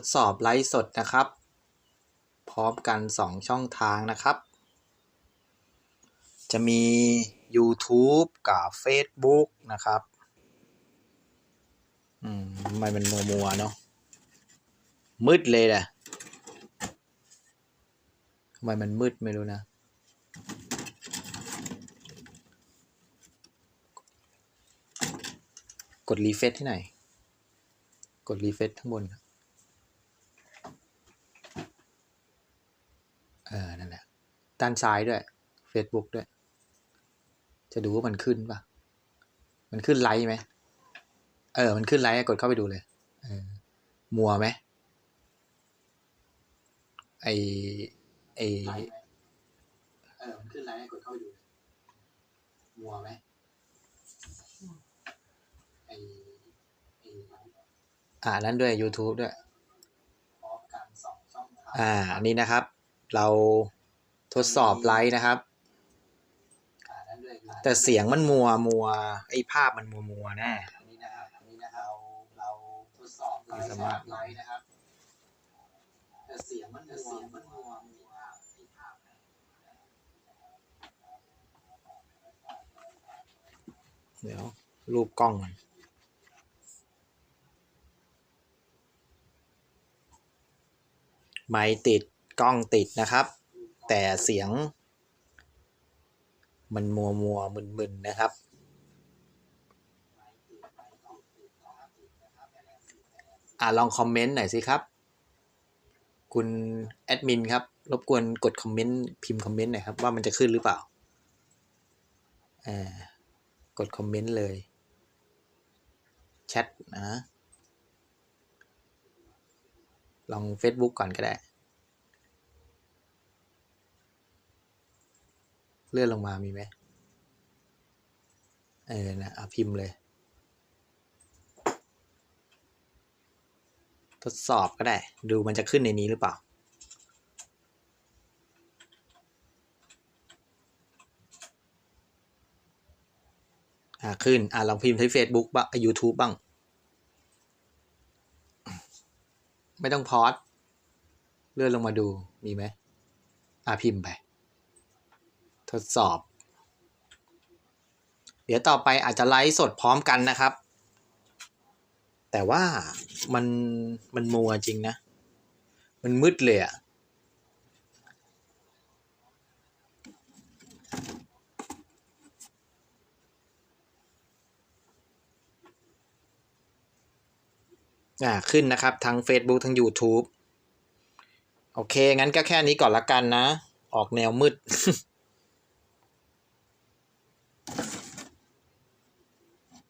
ดสอบไลฟ์สดนะครับ พร้อมกัน 2 ช่องทางนะครับ จะมี YouTube กับ Facebook นะครับ อืมทำไมมันมัวมัวเนาะมืดเลยแหละทำไมมันมืดไม่รู้นะ กดรีเฟซที่ไหน กดรีเฟซข้างบนครับ ออนั่นแหละ ด้านซ้ายด้วย Facebook ด้วย จะดูว่ามันขึ้นปะมันขึ้นไลค์ไหมเออ มันขึ้นไลค์กดเข้าไปดูเลยเออมัวไหมไอไอเออ มันขึ้นไลค์กดเข้าไปดูเลยมัวไหมไอไออ่านั่นด้วย YouTube ด้วยอ่า อันนี้นะครับ เราทดสอบไลฟ์นะครับ แต่เสียงมันมัวมัวไอ้ภาพมันมัวมัวแน่อันนี้นะครับอันนี้นะครับเราเราทดสอบไลฟ์ไลฟ์นะครับแต่เสียงมันมัวมันมัวมัวไอ้ภาพนะเดี๋ยว รูปกล้องมันไมค์ติด กล้องติดนะครับ แต่เสียง มันมัวมัวมึนมึนนะครับ อ่าลองคอมเมนต์หน่อยสิครับ คุณแอดมินครับ รบกวนกดคอมเมนต์พิมพ์คอมเมนต์หน่อยครับว่ามันจะขึ้นหรือเปล่าอ่ากดคอมเมนต์เลยแชทนะ ลอง Facebook ก่อนก็ได้ เลื่อนลงมามีไหมเออนะเอาพิมพ์เลย ทดสอบก็ได้ ดูมันจะขึ้นในนี้หรือเปล่า อ่าขึ้น อ่าลองพิมพ์ที่ Facebook บ้าง YouTube บ้าง ไม่ต้องพอสเลื่อนลงมาดูมีไหมอ่าพิมพ์ไป ทดสอบ เดี๋ยวต่อไปอาจจะไลฟ์สดพร้อมกันนะครับ แต่ว่ามันมันมัวจริงนะ มันมืดเลยอะอ่าขึ้นนะครับ ทั้ง Facebook ทั้ง YouTube โอเค งั้นก็แค่นี้ก่อนละกันนะ ออกแนวมืด Thank you.